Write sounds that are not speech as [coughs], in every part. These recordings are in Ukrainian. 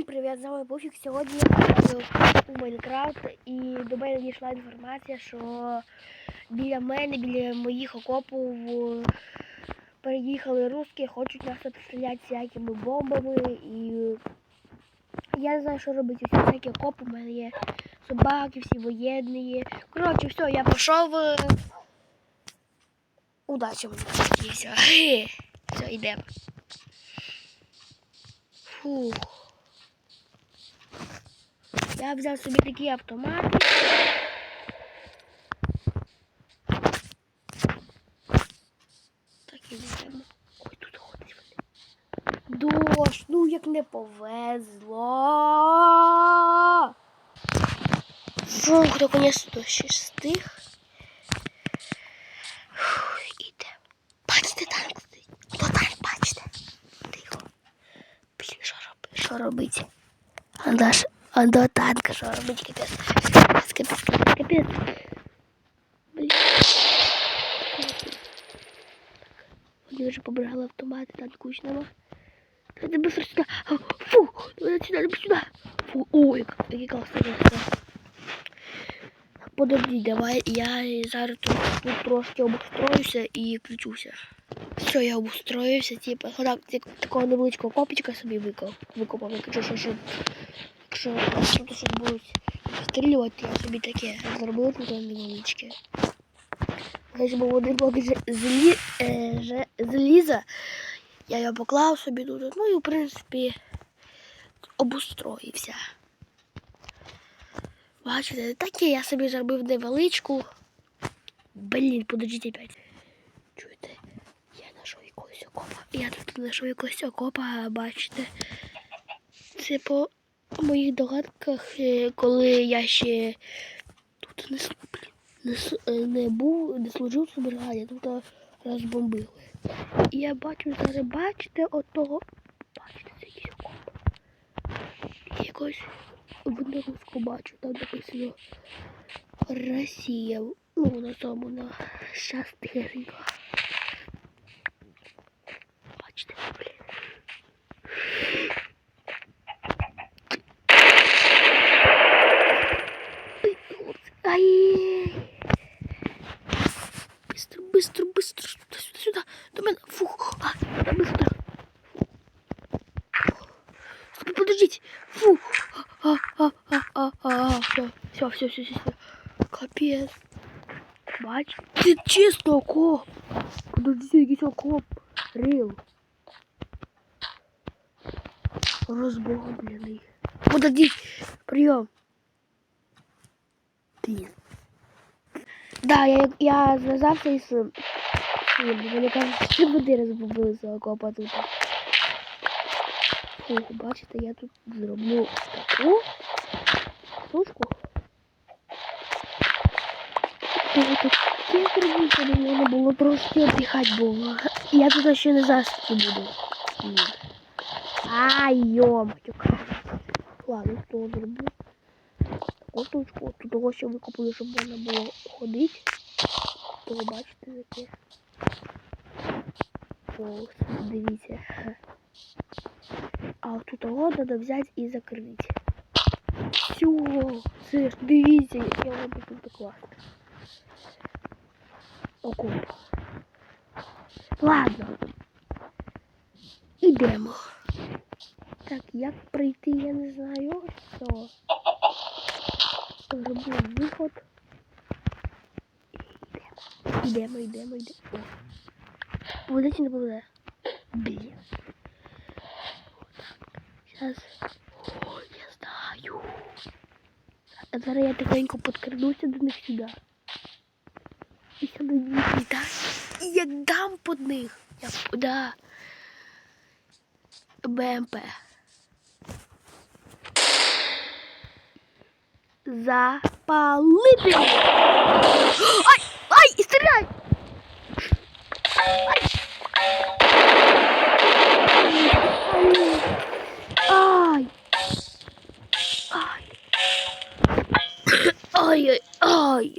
Всім привіт, з вами Буфік. Сьогодні я граю у Майнкрафт і до мене дійшла інформація, що біля мене, біля моїх окопів переїхали русські, хочуть нас обстріляти всякими бомбами і я не знаю, що робити. Усі всякі окопи, у мене є собаки, всі воєнні. Коротше, все, я пішов. е, Удачі мені все. [laughs] Все, йдемо. Фух. Я взяв собі такі автомати. Так і йдемо. Ой, тут ходить. Дощ, ну як не повезло. Фух, наконец-то дощ стих. Бачите, танк. То бачите. Що робити? Що робити? А наш, а до танка що робити? Капець. Капець, капець, капець. Блін. Вони вже побрали автомати, танкують нема. Давайте быстро сюда. Фу, давайте сюда, давайте сюда. Фу, ой, який класний. Подожди, давай я зараз тут, трошки обустроюся і включуся. Все, я обустроївся, типу, так, так, такого невеличкого копічка собі викопав. Викопав, якщо що, що, якщо тут щось будуть пострілювати, я собі таке зробив тут невеличке. Ось був один блок злі, е, я його поклав собі тут, ну і в принципі обустроївся. Бачите, таке я собі зробив невеличку. Блін, подождіть опять. Чуєте? Я знайшов якогось окопа. Я тут знайшов якогось окопа, бачите. Це по моїх догадках, е, коли я ще тут не, не, е, не був, не служив у бригаді, тут розбомбили. І я бачу зараз, бачите, отого. Бачите, це якийсь. Якось виногрузку бачу, там написано Росія. Ну, на тому на щас Фух, а, сюда, быстро. Стоп, подождите. Фу. А, а, а, а, а, все, все, все, все, все, все. Капец. Бач, це чисто окоп. Подождите, якийсь окоп. Рил. Розбомблений. Подождіть, прийом. Блін. Да, я, я зв'язався із цим. Вони кажуть, що води розбомбили з окопа тут. Фух, бачите, я тут зроблю таку. Я таке зробив, щоб мене було трошки віддихати було. Я тут ще не засідки буду. Ай, йомчик. Ладно, то зроблю. Таку штучку. Тут того ще викопали, щоб можна було ходити. То ви бачите таке. О, дивіться. А тут його треба взяти і закрити. Все, це ж дивіться, я роблю тут класно. Окоп. Ладно. Ідемо. Так, як пройти, я не знаю. Все. Зроблю виход. Йдемо, йдемо. О. Поведе чи не поведе? Блін. Сейчас. Ой, я знаю. А зараз я тихенько подкрадуся до них сюди. І сюди дійти, так? І я дам под них. Я, да. БМП. Запалити! Ай! Ай! І стріляй! Ай! Ай! Ай! Ай!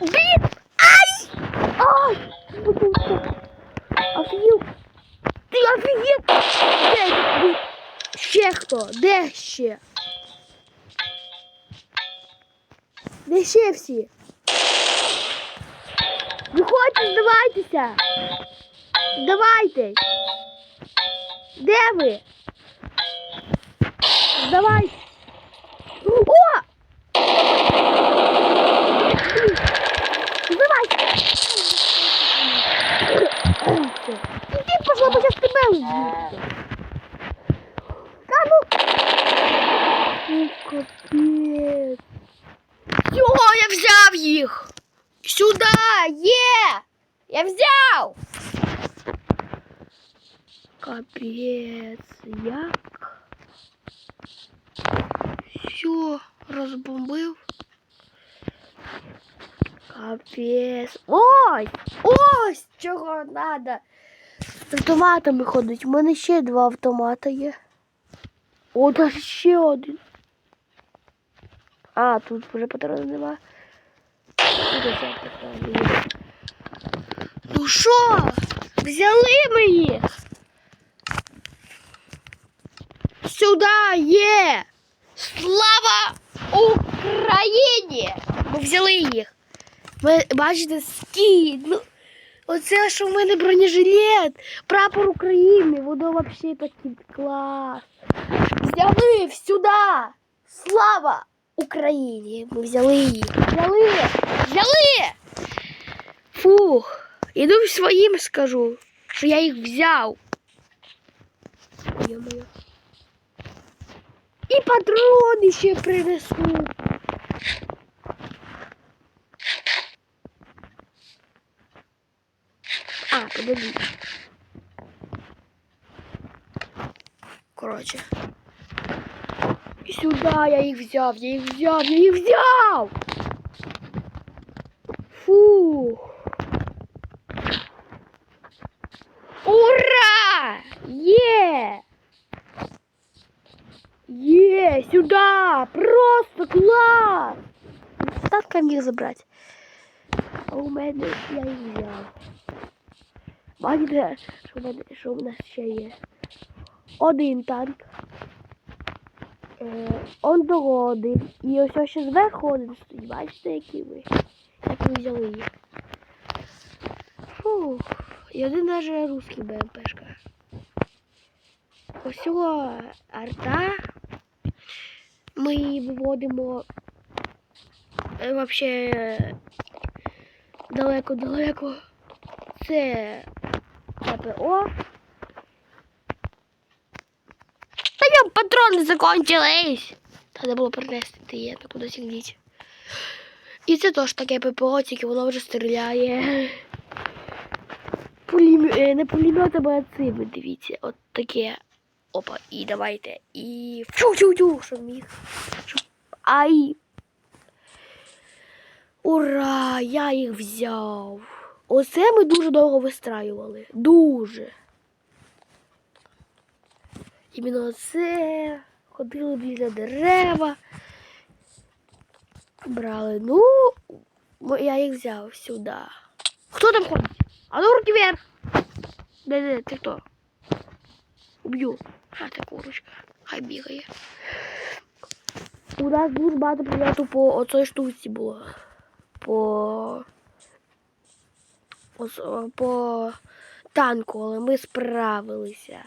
Блін! Ай! Ай! Ти офігеть! Де? Ще хто? Де ще? Де ще всі? Виходьте, здавайтеся! Здавайтесь! Де ви? Здавайте! О! Здавайте! Іди, пошла, бо зараз тебе вб'ють. Та ну! О, капець. Його, я взяв їх! Сюди! Є! Я взяв! Капець, як? Все, розбомбив. Капець. Ось! Ось чого треба. З автоматами ходить. У мене ще два автомата є. О, та ще один. А, тут вже патронів нема. Ну, що? Взяли ми їх? Сюди є! Слава Україні! Ми взяли їх. Ви бачите, скіт. Ну, оце, що в мене бронежилет, прапор України, воно взагалі такий клас. Взяли сюди! Слава Україні! Ми взяли їх. Взяли! Взяли! Фух, іду своїм скажу, що я їх взяв. І патрони ще принесу. А, подожди. Короче. Сюда я їх взяв, я їх взяв, я їх взяв. Фух. Ура! Є! Є, сюда! Просто клас! Статка міг забрати. А у мене я їх взяв. Бачите, що в мене що в нас ще є? Один танк. Е, он того. І ось ще зверху один стоїть. Бачите, які ви? Як ви взяли їх? Фух. І один навіть русський БМПшка. Ось цього арта. Ми її виводимо е, е, далеко-далеко. Це ППО. Та ньому патрони закончились. Треба було принести ти є, та кудись їх. І це теж таке ППО, тільки воно вже стріляє. Пулім... е, Не пулеметами, а цими, дивіться. От таке. Опа, і давайте. І. Фу-фу-фу, щоб міг. Ай! Ура! Я їх взяв. Оце ми дуже довго вистраювали. Дуже. Іменно це. Ходили біля дерева. Брали. Ну, я їх взяв сюди. Хто там ходить? А ну руки вверх! Де, де, ти хто? Уб'ю. А, це курочка. Хай бігає. У нас дуже багато прильоту по оцій штуці було. По, по танку, але ми справилися.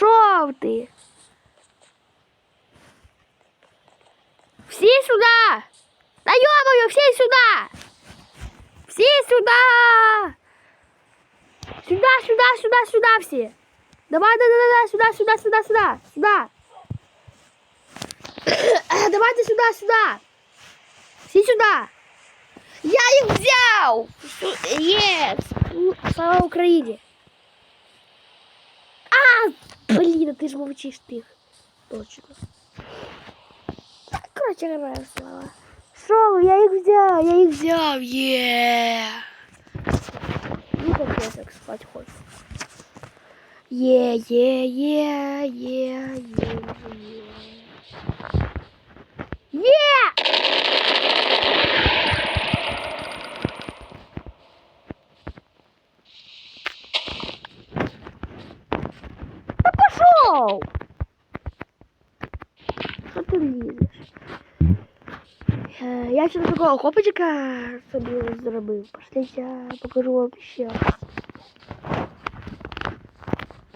Шов ти? Всі сюди! Да ё всі сюди! Всі сюди! Сюда, сюда, сюда, сюда все! Давай, да, да, да, да, сюда, сюда, сюда, сюда, сюда! [coughs] Давайте сюда, сюда! Всі сюди! Я їх взяв! Єс! Слава Україні! А, блін, ти ж мовчиш тих. Точно. Так, коротше, героям слава. Що, я їх взяв, я їх взяв, є. Ну, как я так спать хочу. Є, є, є, є, є, є. Є! Ще такого копочка собі зробив. Пошліть, я покажу вам ще.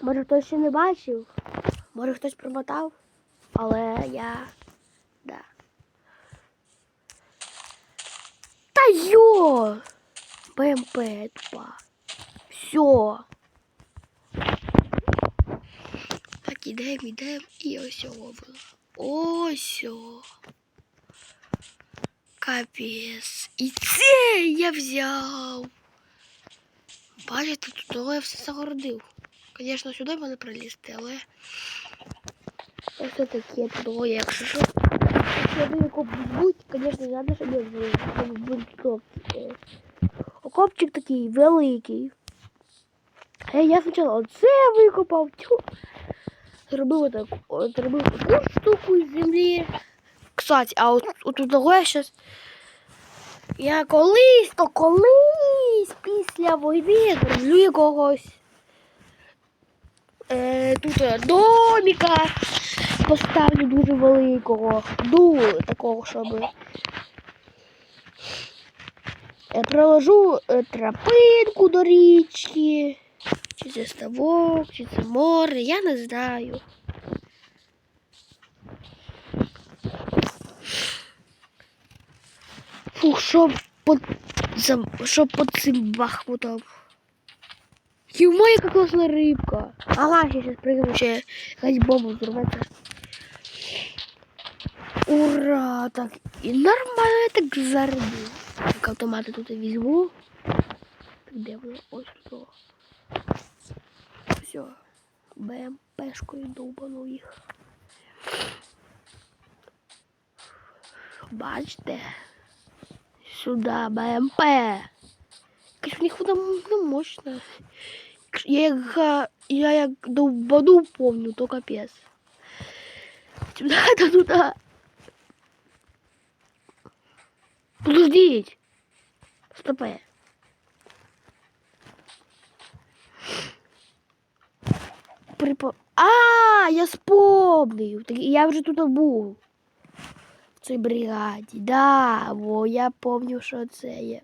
Може хтось ще не бачив, може хтось промотав, але я. Да. Та йо! БМП тупа. Все. Так, ідемо, ідемо. І ось його було. Ось. О. Капець. І це я взяв. Бачите, тут я все загородив. Звісно, сюди мене пролізти, але. Ось таке того, якщо що. Якщо звісно, треба, щоб я зробив. Окопчик такий великий. Е, я спочатку оце викопав. Тьфу. Зробив отак, зробив таку штуку з землі. Кстати, а от, от я щас. Я колись, то колись після війни зроблю якогось. Е, тут е, доміка поставлю дуже великого. Ду такого, щоб. Проложу е, тропинку до річки. Чи це ставок, чи це море, я не знаю. Фух, щоб под, за, щоб под цим бахмутом. Ема, яка класна рибка. Ага, ще зараз пригну, ще якась бомба зірветься. Ура! Так, і нормально я так заробив. Так, автомати тут я візьму. Де воно? Ось тут. Все. БМПшкою довбану їх. Бачите? Сюда БМП. Якась у них вона не мощна. Я як, га- я як довбану помню, то капець. Сюда, да туда. Подождіть. Стопе. Припо... А, я спомнив. Так Я вже тут був. В цій бригаді. Да, бо я пам'ятаю, що це є.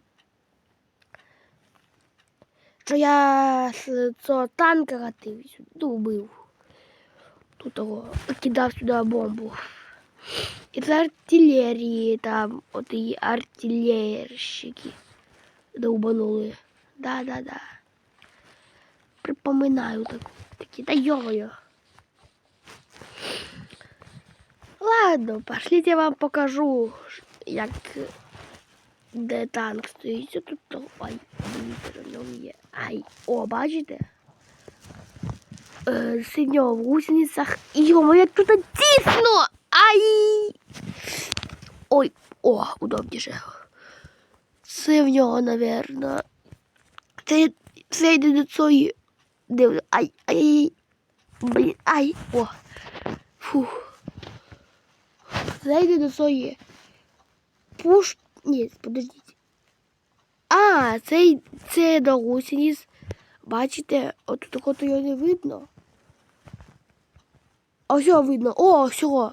Що я з цього танка гатив сюди, ну, бив. Тут того кидав сюди бомбу. І це артилерії там, от і артилерщики довбанули. Да, да, да. Припоминаю таку. Такі, да йо-йо. Ладно, пошліть я вам покажу, ш- як де танк стоїть. Тут то- ай, дивіться, на ньому є. Ай, о, бачите? Е, синьо в гусеницях. Йомо, як тут тісно! Ай! Ой, о, удобніше. Це в нього, напевно. Це, це йде до цієї. Дивно. Ай, ай, ай. Блін, ай, о. Фух. Йде до цієї. Пуш... Ні, подождіть. А, це, це до гусениць. Бачите, от тут його не видно. А все видно. О, все.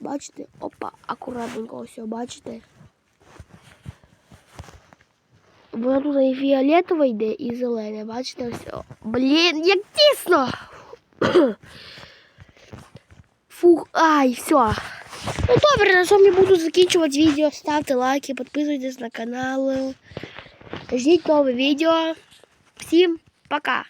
Бачите? Опа, акуратненько все, бачите? Воно тут і фіолетове йде, і зелене, бачите, все. Блін, як тісно! [coughs] Фух, ай, все. Ну добре, на цьому я буду закінчувати відео. Ставте лайки, підписуйтесь на канал. Ждіть нове відео. Всім пока!